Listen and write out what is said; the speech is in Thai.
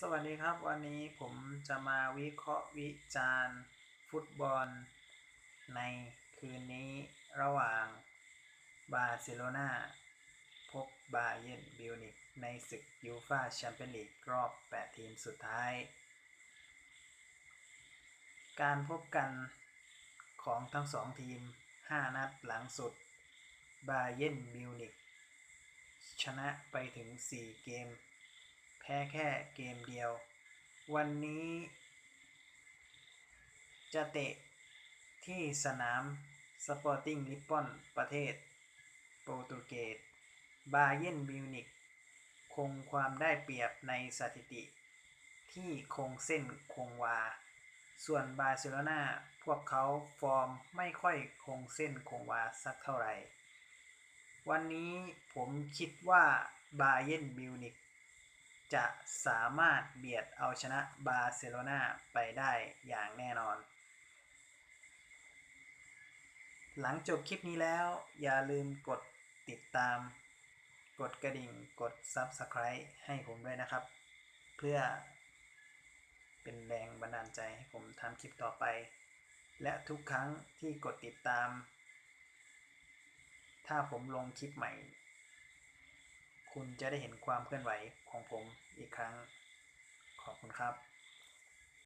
สวัสดีครับ วันนี้ผมจะมาวิเคราะห์วิจารณ์ฟุตบอล ในคืนนี้ระหว่างบาร์เซโลนาพบบาเยนบิวนิกในศึกยูฟาแชมเปี้ยนลีกรอบ 8 ทีมสุดท้าย การพบกันของทั้งสองทีม 5 นัดหลังสุด บาเยนบิวนิกชนะไปถึง 4 เกม พ้แค่เกมเดียว วันนี้ จะเตะที่สนามสปอร์ติ้งลิปปอนประเทศ โปรตุเกส บาเยิร์นมิวนิกคงความได้เปรียบในสถิติ ที่คงเส้นคงวา ส่วนบาร์เซโลนาพวกเขาฟอร์มไม่ค่อยคงเส้นคงวาสักเท่าไหร่ วันนี้ผมคิดว่าบาเยิร์นมิวนิก จะสามารถเบียดเอาชนะบาร์เซโลนาไปได้อย่างแน่นอน หลังจบคลิปนี้แล้วอย่าลืมกดติดตาม กดกระดิ่งกด Subscribe ให้ผมด้วยนะครับ เพื่อเป็นแรงบันดาลใจให้ผมทำคลิปต่อไป และทุกครั้งที่กดติดตาม ถ้าผมลงคลิปใหม่ คุณจะได้เห็นความเคลื่อนไหวของผมอีกครั้ง ขอบคุณครับ